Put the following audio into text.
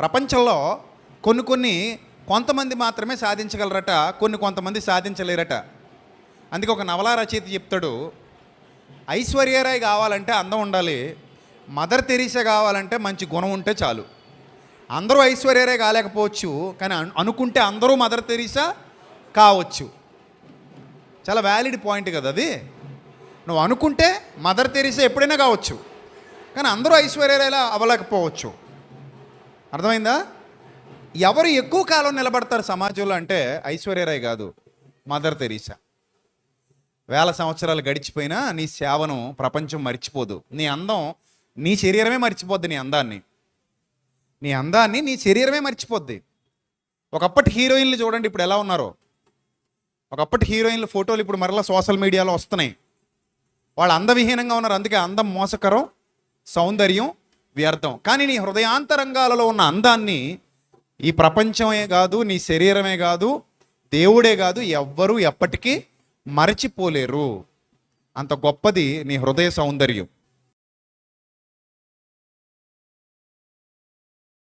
ప్రపంచంలో కొన్ని కొన్ని కొంతమంది మాత్రమే సాధించగలరట కొన్ని కొంతమంది సాధించలేరట. అందుకే ఒక నవలా రచయిత చెప్తాడు ఐశ్వర్యరాయ్ కావాలంటే అందం ఉండాలి మదర్ తెరీసా కావాలంటే మంచి గుణం ఉంటే చాలు. అందరూ ఐశ్వర్యరాయ్ కాలేకపోవచ్చు కానీ అనుకుంటే అందరూ మదర్ తెరీసా కావచ్చు. చాలా వ్యాలిడ్ పాయింట్ కదా అది. నువ్వు అనుకుంటే మదర్ తెరీసా ఎప్పుడైనా కావచ్చు కానీ అందరూ ఐశ్వర్యరాయలా అవ్వలేకపోవచ్చు. అర్థమైందా? ఎవరు ఎక్కువ కాలం నిలబడతారు సమాజంలో అంటే ఐశ్వర్యరాయ్ కాదు మదర్ తెరీసా. వేల సంవత్సరాలు గడిచిపోయినా నీ సేవను ప్రపంచం మర్చిపోదు. నీ అందం నీ శరీరమే మర్చిపోద్ది నీ అందాన్ని. నీ అందాన్ని నీ శరీరమే మర్చిపోద్ది. ఒకప్పటి హీరోయిన్లు చూడండి ఇప్పుడు ఎలా ఉన్నారో. ఒకప్పటి హీరోయిన్ల ఫోటోలు ఇప్పుడు మరలా సోషల్ మీడియాలో వస్తున్నాయి. వాళ్ళు అందవిహీనంగా ఉన్నారు అందుకే అందం మోసకరం సౌందర్యం వ్యర్థం. కానీ నీ హృదయాంతరంగాలలో ఉన్న అందాన్ని ఈ ప్రపంచమే కాదు నీ శరీరమే కాదు దేవుడే కాదు ఎవ్వరూ ఎప్పటికీ మరచిపోలేరు. అంత గొప్పది నీ హృదయ సౌందర్యం.